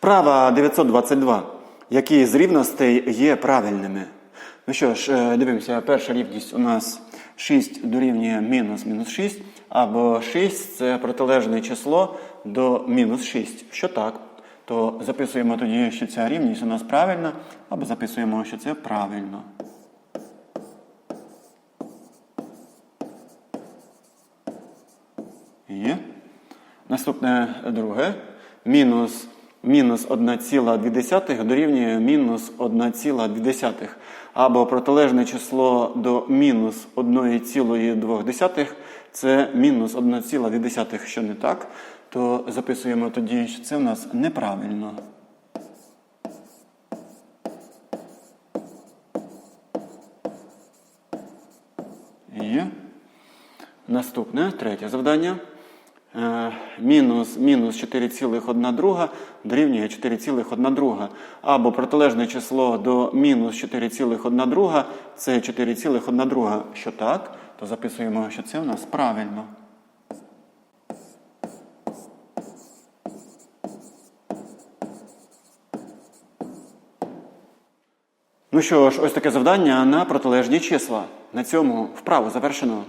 Вправа 922. Які з рівностей є правильними? Ну що ж, е, дивимося, перша рівність у нас 6 дорівнює мінус мінус 6, або 6 це протилежне число до мінус 6. Що так, то записуємо тоді, що ця рівність у нас правильна, або записуємо, що це правильно. Є. Наступне друге. Мінус, мінус 1,2 дорівнює мінус 1,2. Або протилежне число до мінус 1,2 це мінус 1,2. Що не так, то записуємо тоді, що це в нас неправильно. Є. Наступне, третє завдання. Е, Мінус, мінус 4,1 друга дорівнює 4,1 друга. Або протилежне число до мінус 4,1 друга це 4,1 друга. Що так, то записуємо, що це в нас правильно. Ну що ж, ось таке завдання на протилежні числа. На цьому вправу завершено.